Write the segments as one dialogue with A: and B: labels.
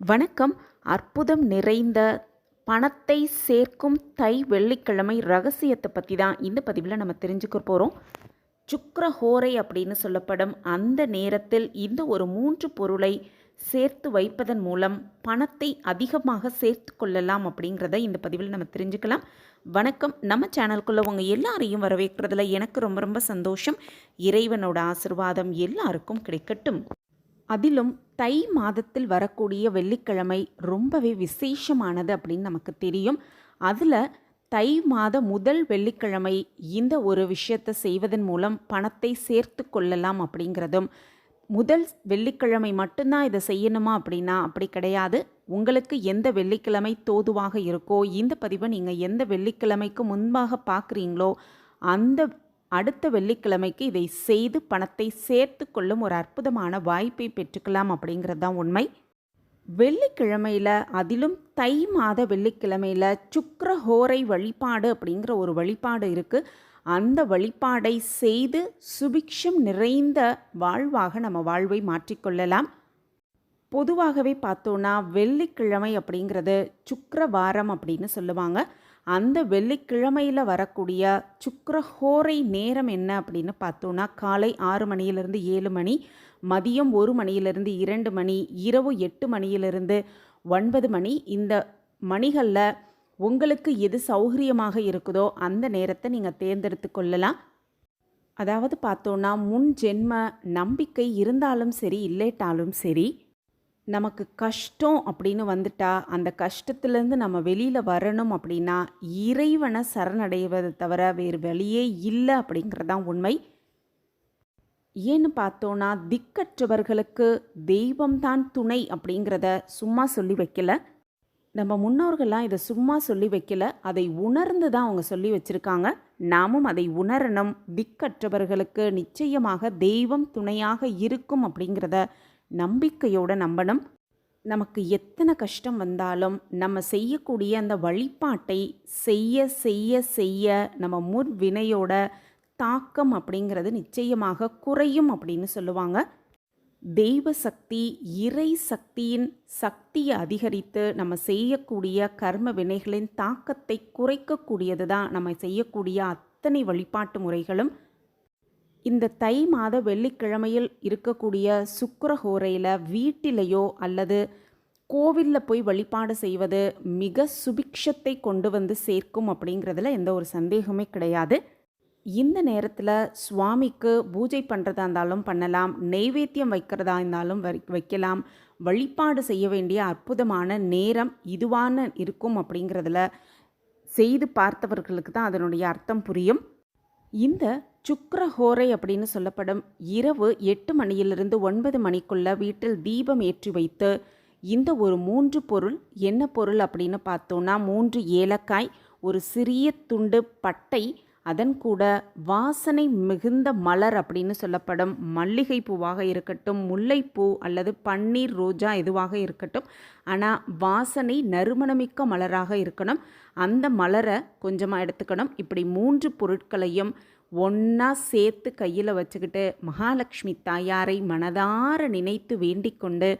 A: வணக்கம். அற்புதம் நிறைந்த பணத்தை சேர்க்கும் தை வெள்ளிக்கிழமை ரகசியத்தை பற்றி தான் இந்த பதிவில் நம்ம தெரிஞ்சுக்க போகிறோம் சுக்கரஹோரை அப்படின்னு சொல்லப்படும் அந்த நேரத்தில் இந்த ஒரு மூன்று பொருளை சேர்த்து வைப்பதன் மூலம் பணத்தை அதிகமாக சேர்த்து கொள்ளலாம் அப்படிங்கிறத இந்த பதிவில் நம்ம தெரிஞ்சுக்கலாம். வணக்கம். நம்ம சேனலுக்குள்ளே உங்கள் எல்லாரையும் வரவேற்கிறதுல எனக்கு ரொம்ப ரொம்ப சந்தோஷம். இறைவனோட ஆசிர்வாதம் எல்லாருக்கும் கிடைக்கட்டும். அதிலும் தை மாதத்தில் வரக்கூடிய வெள்ளிக்கிழமை ரொம்பவே விசேஷமானது அப்படின்னு நமக்கு தெரியும். அதில் தை மாத முதல் வெள்ளிக்கிழமை இந்த ஒரு விஷயத்தை செய்வதன் மூலம் பணத்தை சேர்த்து கொள்ளலாம் அப்படிங்கிறதும் முதல் வெள்ளிக்கிழமை மட்டும்தான் இதை செய்யணுமா அப்படின்னா அப்படி கிடையாது. உங்களுக்கு எந்த வெள்ளிக்கிழமை தோதுவாக இருக்கோ இந்த பதிவை நீங்கள் எந்த வெள்ளிக்கிழமைக்கு முன்பாக பார்க்குறீங்களோ அந்த அடுத்த வெள்ளிக்கிழமைக்கு இதை செய்து பணத்தை சேர்த்து கொள்ளும் ஒரு அற்புதமான வாய்ப்பை பெற்றுக்கலாம் அப்படிங்கிறது தான் உண்மை. வெள்ளிக்கிழமையில் அதிலும் தை மாத வெள்ளிக்கிழமையில் சுக்கரஹோரை வழிபாடு அப்படிங்கிற ஒரு வழிபாடு இருக்குது அந்த வழிபாடை செய்து சுபிக்ஷம் நிறைந்த வாழ்வாக நம்ம வாழ்வை மாற்றிக்கொள்ளலாம் பொதுவாகவே பார்த்தோன்னா வெள்ளிக்கிழமை அப்படிங்கிறது சுக்கரவாரம் அப்படின்னு சொல்லுவாங்க. அந்த வெள்ளிக்கிழமையில் வரக்கூடிய சுக்கரஹோரை நேரம் என்ன அப்படின்னு பார்த்தோன்னா காலை ஆறு மணியிலிருந்து ஏழு மணி மதியம் ஒரு மணியிலிருந்து இரண்டு மணி இரவு எட்டு மணியிலிருந்து ஒன்பது மணி. இந்த மணிகளில் உங்களுக்கு எது சௌகரியமாக இருக்குதோ அந்த நேரத்தை நீங்கள் தேர்ந்தெடுத்து கொள்ளலாம். அதாவது பார்த்தோன்னா முன் ஜென்ம நம்பிக்கை இருந்தாலும் சரி இல்லேட்டாலும் சரி நமக்கு கஷ்டம் அப்படின்னு வந்துட்டா அந்த கஷ்டத்துலேருந்து நம்ம வெளியில் வரணும் அப்படின்னா இறைவனை சரணடைவதை தவிர வேறு வழியே இல்லை அப்படிங்கிறதான் உண்மை. ஏன்னு பார்த்தோன்னா திக்கற்றவர்களுக்கு தெய்வம்தான் துணை அப்படிங்கிறத சும்மா சொல்லி வைக்கல. நம்ம முன்னோர்கள்லாம் இதை சும்மா சொல்லி வைக்கல. அதை உணர்ந்து தான் அவங்க சொல்லி வச்சுருக்காங்க. நாமும் அதை உணரணும். திக்கற்றவர்களுக்கு நிச்சயமாக தெய்வம் துணையாக இருக்கும் அப்படிங்கிறத நம்பிக்கையோடு நம்பணும். நமக்கு எத்தனை கஷ்டம் வந்தாலும் நம்ம செய்யக்கூடிய அந்த வழிபாட்டை செய்ய செய்ய செய்ய நம்ம முற்வினையோட தாக்கம் அப்படிங்கிறது நிச்சயமாக குறையும் அப்படின்னு சொல்லுவாங்க. தெய்வ சக்தி இறை சக்தியின் சக்தியை அதிகரித்து நம்ம செய்யக்கூடிய கர்ம வினைகளின் தாக்கத்தை குறைக்கக்கூடியது தான் நம்ம செய்யக்கூடிய அத்தனை வழிபாட்டு முறைகளும். இந்த தை மாத வெள்ளிக்கிழமையில் இருக்கக்கூடிய சுக்கரஹோரையில் வீட்டிலேயோ அல்லது கோவிலில் போய் வழிபாடு செய்வது மிக சுபிக்ஷத்தை கொண்டு வந்து சேர்க்கும் அப்படிங்கிறதுல எந்த ஒரு சந்தேகமே கிடையாது. இந்த நேரத்தில் சுவாமிக்கு பூஜை பண்ணுறதா இருந்தாலும் பண்ணலாம் நெய்வேத்தியம் வைக்கிறதா இருந்தாலும் வைக்கலாம் வழிபாடு செய்ய வேண்டிய அற்புதமான நேரம் இதுவான இருக்கும் அப்படிங்கிறதுல செய்து பார்த்தவர்களுக்கு தான் அதனுடைய அர்த்தம் புரியும். இந்த சுக்ரஹோரை அப்படின்னு சொல்லப்படும் இரவு எட்டு மணியிலிருந்து ஒன்பது மணிக்குள்ள வீட்டில் தீபம் ஏற்றி வைத்து இந்த ஒரு மூன்று பொருள் என்ன பொருள் அப்படின்னு பார்த்தோன்னா மூன்று ஏலக்காய் ஒரு சிறிய துண்டு பட்டை அதன் கூட வாசனை மிகுந்த மலர் அப்படின்னு சொல்லப்படும் மல்லிகை பூவாக இருக்கட்டும் முல்லைப்பூ அல்லது பன்னீர் ரோஜா எதுவாக இருக்கட்டும். ஆனால் வாசனை நறுமணமிக்க மலராக இருக்கணும். அந்த மலரை கொஞ்சமாக எடுத்துக்கணும். இப்படி மூன்று பொருட்களையும் ஒன்றா சேர்த்து கையில் வச்சுக்கிட்டு மகாலட்சுமி தாயாரை மனதார நினைத்து வேண்டிக் கொண்டு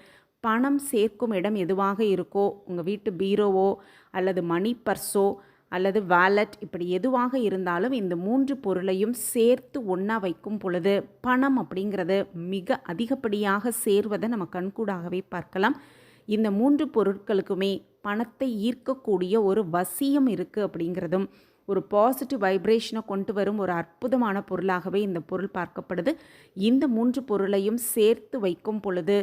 A: பணம் சேர்க்கும் இடம் எதுவாக இருக்கோ உங்கள் வீட்டு பீரோவோ அல்லது மணி பர்ஸோ அல்லது வேலட் இப்படி எதுவாக இருந்தாலும் இந்த மூன்று பொருளையும் சேர்த்து ஒன்றா வைக்கும் பொழுது பணம் அப்படிங்கிறது மிக அதிகப்படியாக சேர்வதை நம்ம கண்கூடாகவே பார்க்கலாம். இந்த மூன்று பொருட்களுக்குமே பணத்தை ஈர்க்கக்கூடிய ஒரு வசியம் இருக்குது அப்படிங்கிறதும் ஒரு பாசிட்டிவ் வைப்ரேஷனை கொண்டு வரும் ஒரு அற்புதமான பொருளாகவே இந்த பொருள் பார்க்கப்படுது. இந்த மூன்று பொருளையும் சேர்த்து வைக்கும் பொழுது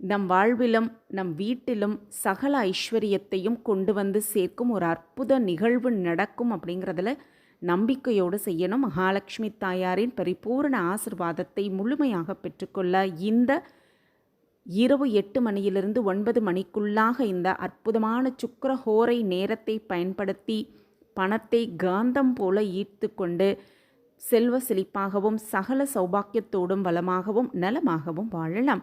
A: நம் வாழ்விலும் நம் வீட்டிலும் சகல ஐஸ்வர்யத்தையும் கொண்டு வந்து சேர்க்கும் ஒரு அற்புத நிகழ்வு நடக்கும் அப்படிங்கிறதுல நம்பிக்கையோடு செய்யணும். மகாலட்சுமி தாயாரின் பரிபூர்ண ஆசிர்வாதத்தை முழுமையாக பெற்றுக்கொள்ள இந்த இரவு எட்டு மணியிலிருந்து ஒன்பது மணிக்குள்ளாக இந்த அற்புதமான சுக்கரஹோரை நேரத்தை பயன்படுத்தி பணத்தை காந்தம் போல ஈர்த்து கொண்டு செல்வ செழிப்பாகவும் சகல சௌபாக்கியத்தோடும் வளமாகவும் நலமாகவும் வாழலாம்.